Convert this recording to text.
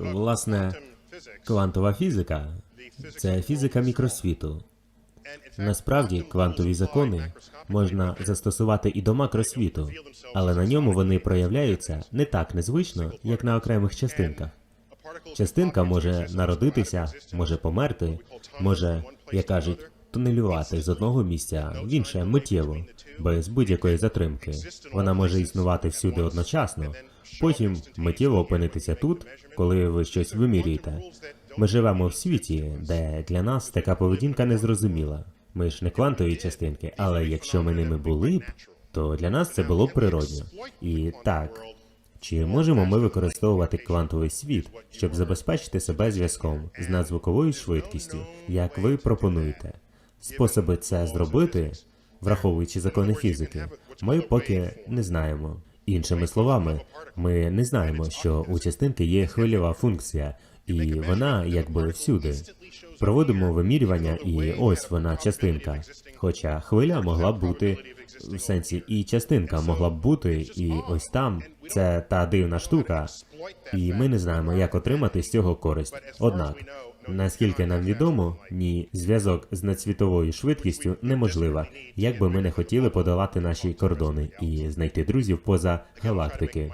власне, квантова фізика це фізика мікросвіту. Насправді, квантові закони можна застосувати і до макросвіту, але на ньому вони проявляються не так незвично, як на окремих частинках. Частинка може народитися, може померти, може, як кажуть, тунелювати з одного місця в інше миттєво, без будь-якої затримки. Вона може існувати всюди одночасно, потім миттєво опинитися тут, коли ви щось вимірюєте. Ми живемо в світі, де для нас така поведінка незрозуміла. Ми ж не квантові частинки, але якщо ми ними були б, то для нас це було б природньо. І так, чи можемо ми використовувати квантовий світ, щоб забезпечити себе зв'язком з надзвуковою швидкістю, як ви пропонуєте? Способи це зробити, враховуючи закони фізики, ми поки не знаємо. Іншими словами, ми не знаємо, що у частинки є хвильова функція, і вона якби всюди. Проводимо вимірювання, і ось вона частинка. Хоча хвиля могла б бути в сенсі, і частинка могла б бути, і ось там це та дивна штука, і ми не знаємо, як отримати з цього користь. Однак, наскільки нам відомо, ні зв'язок з надсвітовою швидкістю неможлива, як би ми не хотіли подолати наші кордони і знайти друзів поза галактики.